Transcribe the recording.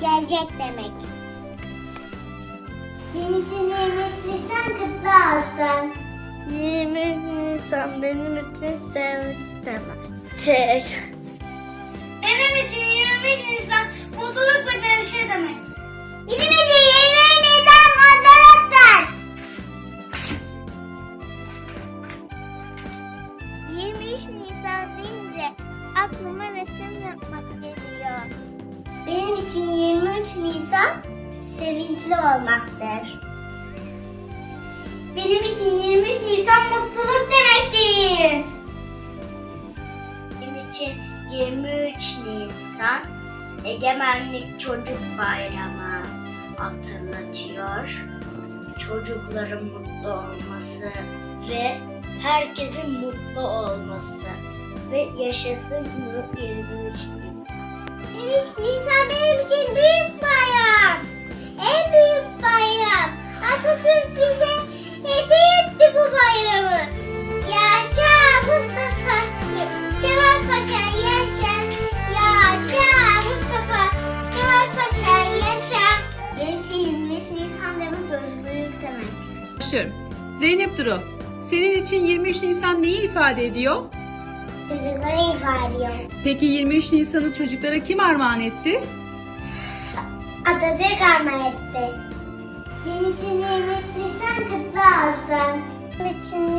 gelecek demek. Benim için 23 Nisan kutlu olsun. 23 Nisan benim için sevinç demek. Benim için 23 Nisan mutluluk ve neşe demek. Benim için 23 Nisan mutluluktur. 23 Nisan deyince aklıma resim yapmak geliyor. İçin 23 Nisan sevinçli olmaktır. Benim için 23 Nisan mutluluk demektir. Benim için 23 Nisan Egemenlik Çocuk Bayramı hatırlatıyor. Çocukların mutlu olması ve herkesin mutlu olması ve yaşasın bu 23 Nisan. Atatürk bize hediye etti bu bayramı. Yaşa Mustafa Kemal Paşa yaşa. Yaşa Mustafa Kemal Paşa yaşa. Benim için 23 Nisan demek özgürlük demek. Zeynep Duru, senin için 23 Nisan neyi ifade ediyor? Çocuklara ifade ediyor. Peki 23 Nisan'ı çocuklara kim armağan etti? Atatürk armağan etti. Benim için 23 Nisan kutlu olsun. Benim